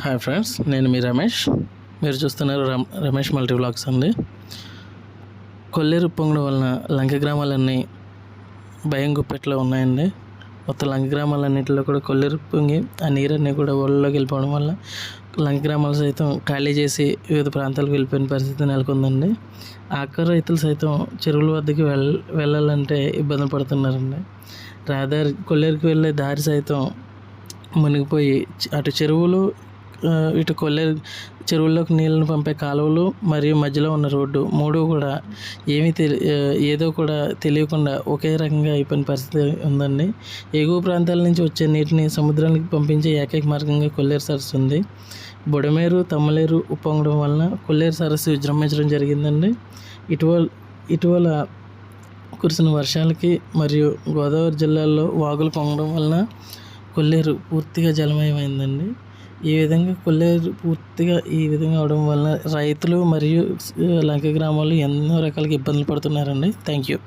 Hi friends నేను మీ రమేష్. మీరు చూస్తున్నారు రమ్ రమేష్ మల్టీ వ్లాగ్స్ అండి. కొల్లేరు పొంగడం వలన లంక గ్రామాలన్నీ భయం గుప్పెట్లో ఉన్నాయండి. మొత్తం లంక గ్రామాలన్నింటిలో కూడా కొల్లేరు పొంగి ఆ నీరన్నీ కూడా ఒళ్ళలోకి వెళ్ళిపోవడం వల్ల లంక గ్రామాలు సైతం ఖాళీ చేసి వివిధ ప్రాంతాలకు వెళ్ళిపోయిన పరిస్థితి నెలకొందండి. ఆఖరి రైతులు సైతం చెరువుల వద్దకు వెళ్ వెళ్ళాలంటే ఇబ్బంది పడుతున్నారండి. రహదారి కొల్లేరుకి వెళ్ళే దారి సైతం మునిగిపోయి అటు చెరువులు ఇటు కొల్లేరు చెరువుల్లోకి నీళ్ళను పంపే కాలువలు మరియు మధ్యలో ఉన్న రోడ్డు మూడు కూడా ఏమీ తెలి ఏదో కూడా తెలియకుండా ఒకే రకంగా అయిపోయిన పరిస్థితి ఉందండి. ఎగువ ప్రాంతాల నుంచి వచ్చే నీటిని సముద్రానికి పంపించే ఏకైక మార్గంగా కొల్లేరు సరస్సు ఉంది. బుడమేరు తమ్మలేరు ఉప్పొంగడం వలన కొల్లేరు సరస్సు విజృంభించడం జరిగిందండి. ఇటీవల ఇటీవల కురిసిన వర్షాలకి మరియు గోదావరి జిల్లాల్లో వాగులు పొంగడం వలన కొల్లేరు పూర్తిగా జలమయమైందండి. ఈ విధంగా కొల్లేరు పూర్తిగా ఈ విధంగా అవడం వలన రైతులు మరియు లంక గ్రామాలు ఎన్నో రకాలుగా ఇబ్బందులు పడుతున్నారండి. Thank you